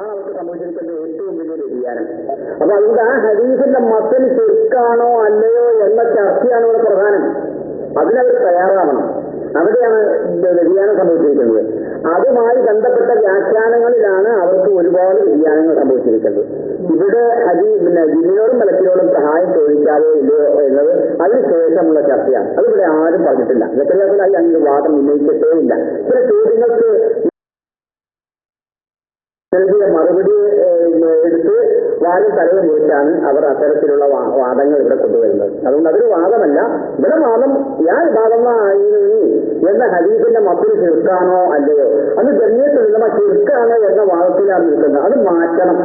അവർക്ക് സംഭവിച്ചിരിക്കുന്ന ഏറ്റവും വലിയ വ്യതിയാനം. അപ്പൊ അതുകൊണ്ട് ആ ഹരീഫിന്റെ മത്തിൽ ശരിക്കാണോ അല്ലയോ എന്ന ചർച്ചയാണ് ഇവിടെ പ്രധാനം. അതിനവർ തയ്യാറാവണം. അവിടെയാണ് വ്യതിയാനം സംഭവിച്ചിരിക്കുന്നത്. അതുമായി ബന്ധപ്പെട്ട വ്യാഖ്യാനങ്ങളിലാണ് അവർക്ക് ഒരുപാട് വ്യതിയാനങ്ങൾ സംഭവിച്ചിരിക്കുന്നത്. ഇവിടെ അതി പിന്നെ ജില്ലയോടും മലക്കിനോടും സഹായം ചോദിക്കാതെ ഇല്ലയോ എന്നത് അതിനുശേഷമുള്ള ചർച്ചയാണ്. അതിവിടെ ആരും പറഞ്ഞിട്ടില്ല. വെറ്റല്ലാത്തിനായി അങ്ങനെ വാദം ഉന്നയിച്ചിട്ടേ ഇല്ല. ചില ചോദ്യങ്ങൾക്ക് നൽകിയ മറുപടി എടുത്ത് വാലും തലവും മുറിച്ചാണ് അവർ അത്തരത്തിലുള്ള വാദങ്ങൾ ഇവിടെ കൊണ്ടുവരുന്നത്. അതുകൊണ്ട് അതൊരു വാദമല്ല. ഇവിടെ വാദം ഞാൻ വാദമായിരുന്നു എന്ന ഹരീഫിന്റെ മത്തിൽ ചെറുക്കാണോ അല്ലയോ? അത് ജന്യത്തിലുള്ള ചെറുക്കാണ് എന്ന വാദത്തിലാണ് നിൽക്കുന്നത്. അത് മാറ്റണം.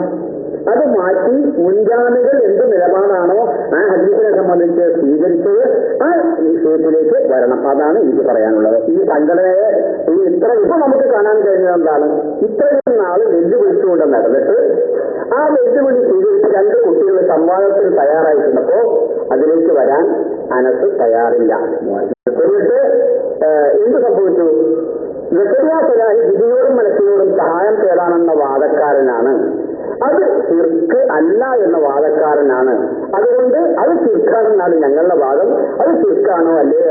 അത് മാറ്റി മുൻഗാമികൾ എന്ത് നിലപാടാണോ ആ ഹരീഫിനെ സംബന്ധിച്ച് സ്വീകരിച്ചത് ആ വിഷയത്തിലേക്ക് വരണം. അതാണ് എനിക്ക് പറയാനുള്ളത്. ഈ സംഘടനയെ ഇത്ര ഇപ്പൊ നമുക്ക് കാണാൻ കഴിഞ്ഞത് എന്താണ്? ഇത്രയും നാൾ വെല്ലുവിളിച്ചുകൊണ്ട് നടന്നിട്ട് ആ വെല്ലുവിളി സ്വീകരിച്ച് രണ്ട് കുട്ടികൾ സംവാദത്തിൽ തയ്യാറായിട്ടുണ്ടപ്പോ അതിലേക്ക് വരാൻ അനസ് തയ്യാറില്ല. എന്നിട്ട് എന്ത് സംഭവിച്ചു? വെട്ടറിയാസലാഹി വിധിയോടും മനസ്സിനോടും സഹായം തേടാനെന്ന വാദക്കാരനാണ്. അത് ചിർക്ക് അല്ല എന്ന വാദക്കാരനാണ്. അതുകൊണ്ട് അത് ചിർക്കാണെന്നാണ് ഞങ്ങളുടെ വാദം. അത് ചിർക്കാണോ അല്ലയോ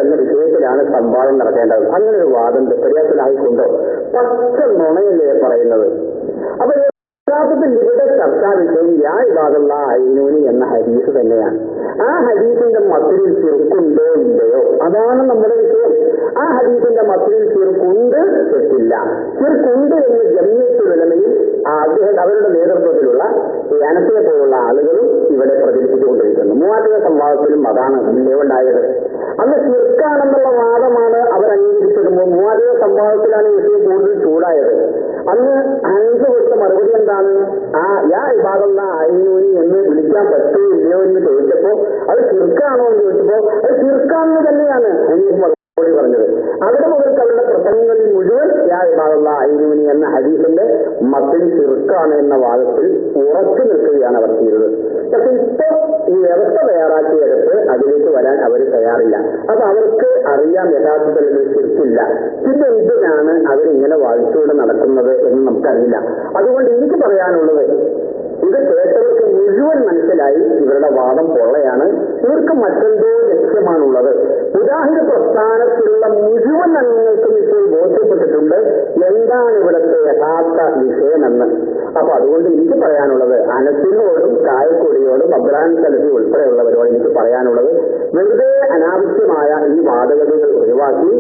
വിഷയത്തിലാണ് സംവാദം നടക്കേണ്ടത് അങ്ങനെ ഒരു വാദം വെട്ടറിയാസലാഹിക്കൊണ്ടോ പച്ച നുണയല്ലേ പറയുന്നത്. അപ്പൊ യഥാർത്ഥത്തിൽ ഇവിടെ ചർച്ചാ വിഷയം യാ ഐനൂനി എന്ന ഹരീസ് തന്നെയാണ്. ആ ഹരീസിന്റെ മത്തിരിൽ ചെറുക്കുണ്ടോ ഇല്ലയോ? അതാണ് നമ്മുടെ വിഷയം. ആ ഹരീഫിന്റെ മത്തിരിൽ ചെറുക്കുണ്ട് തെറ്റില്ല ചെറുക്കുണ്ട് എന്ന് ജമ്യത്തുലമയും അദ്ദേഹം അവരുടെ നേതൃത്വത്തിലുള്ള അനസിനെ പോലുള്ള ആളുകളും ഇവിടെ പ്രചരിപ്പിച്ചുകൊണ്ടിരിക്കുന്നു. മൂവാറ്റുക സംവാദത്തിലും അതാണ് ഉണ്ടായത് സംവാദത്തിലാണ് ഏറ്റവും കൂടുതൽ ചൂടായത്. അന്ന് അഞ്ച് കൊടുത്ത മറുപടി എന്താണ്? ആ യാ വിഭാഗമുള്ള അയിനൂനി എന്ന് വിളിക്കാൻ പറ്റുമോ ഇല്ലയോ എന്ന് ചോദിച്ചപ്പോ അത് ചുരുക്കാണോ എന്ന് ചോദിച്ചപ്പോ അത് ചുരുക്കാണെന്ന് തന്നെയാണ് എനിക്ക് മറുപടി പറഞ്ഞത്. അവിടെ മുതൽക്ക് അവരുടെ പ്രസംഗങ്ങളിൽ മുഴുവൻ യാ വിഭാഗമുള്ള അയിനൂനി എന്ന ഹരീഫിന്റെ മത്തിൽ ചെറുക്കാണ് എന്ന വാദത്തിൽ ഉറച്ചു നിൽക്കുകയാണ് അവർ ചെയ്തത്. പക്ഷെ ഇപ്പൊ വ്യവസ്ഥ തയ്യാറാക്കിയെടുത്ത് അതിലേക്ക് വരാൻ അവർ തയ്യാറില്ല. അപ്പൊ അവർക്ക് അറിയാൻ യഥാർത്ഥത്തിൽ ഇത് ചെറുക്കില്ല പിന്നെ എന്തിനാണ് അവരിങ്ങനെ വാദിച്ചുകൊണ്ട് നടക്കുന്നത് എന്ന് നമുക്കറിയില്ല. അതുകൊണ്ട് എനിക്ക് പറയാനുള്ളത് ഇത് കേട്ടവർക്ക് മുഴുവൻ മനസ്സിലായി ഇവരുടെ വാദം പൊള്ളയാണ്. ഇവർക്ക് മറ്റെന്തോ ലക്ഷ്യമാണുള്ളത്. ഉദാഹരണ പ്രസ്ഥാനത്തിലുള്ള മുഴുവൻ അംഗങ്ങൾക്കും ഇപ്പോൾ ബോധ്യപ്പെട്ടിട്ടുണ്ട്. എന്താണ് ഇവിടുത്തെ യഥാർത്ഥ വിഷയമെന്ന്. അപ്പൊ അതുകൊണ്ട് എനിക്ക് പറയാനുള്ളത് അനസിനോടും കായക്കൊടിയോടും അബ്രാൻ സലഫി ഉൾപ്പെടെയുള്ളവരോട് എനിക്ക് പറയാനുള്ളത് വെറുതെ അനാവശ്യമായ ഈ വാദഗതികൾ ഒഴിവാക്കി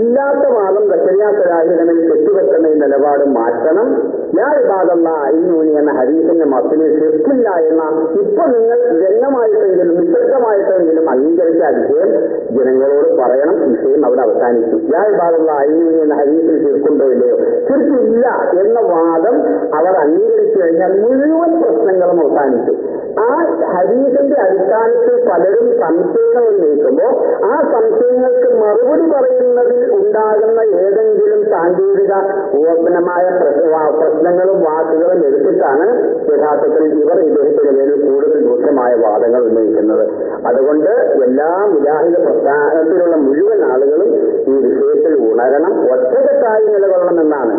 ഇല്ലാത്ത വാദം ദശര്യാസരാഹിതനിൽ തെറ്റുപറ്റുന്ന ഈ നിലപാട് മാറ്റണം. ഞാൻ ഇബാദല്ല അയിനൂനി എന്ന ഹരീസിന്റെ മത്തിന് ശിർക്കില്ല എന്ന ഇപ്പൊ നിങ്ങൾ രംഗമായിട്ടെങ്കിലും നിശബ്ദമായിട്ടെങ്കിലും അംഗീകരിച്ച ജനങ്ങളോട് പറയണം വിഷയം അവിടെ അവസാനിച്ചു. ഞാൻ ഇബാദല്ല അയിനൂനി എന്ന ഹരീസിൽ ശിർക്കുണ്ടോ ഇല്ലയോ? തീർക്കില്ല എന്ന വാദം അവർ അംഗീകരിച്ചു കഴിഞ്ഞാൽ മുഴുവൻ പ്രശ്നങ്ങളും അവസാനിച്ചു ആ ഹരീസിന്റെ അടിസ്ഥാനത്തിൽ പലരും സംശയങ്ങൾ ഉന്നയിക്കുമ്പോൾ ആ സംശയങ്ങൾക്ക് മറുപടി പറയുന്നതിൽ ഉണ്ടാകുന്ന ഏതെങ്കിലും സാങ്കേതിക ഓപനമായ പ്രശ്നങ്ങളും വാക്കുകളും എടുത്തിട്ടാണ് യഥാർത്ഥത്തിൽ ഇവർ ഇദ്ദേഹത്തിന് മേലിൽ കൂടുതൽ രൂക്ഷമായ വാദങ്ങൾ ഉന്നയിക്കുന്നത്. അതുകൊണ്ട് എല്ലാ മുജാഹിദ പ്രസ്ഥാനത്തിലുള്ള ഒറ്റക്കെട്ടായി നിലകൊള്ളണമെന്നാണ്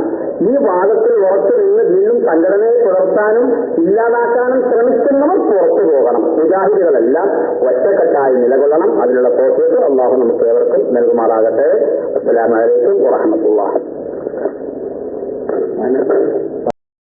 ഈ വാദത്തിൽ ഉറച്ചു നിന്ന് വീണ്ടും സംഘടനയെ പുലർത്താനും ഇല്ലാതാക്കാനും ശ്രമിക്കുന്നവർ പുറത്തു പോകണം. മുജാഹിദികളെല്ലാം ഒറ്റക്കെട്ടായി നിലകൊള്ളണം. അതിനുള്ള പ്രോസസ് അള്ളാഹു നമുക്ക് ഏവർക്കും നൽകുമാറാകട്ടെ. അസ്സലാമലൈക്കും വറഹമത്തുള്ള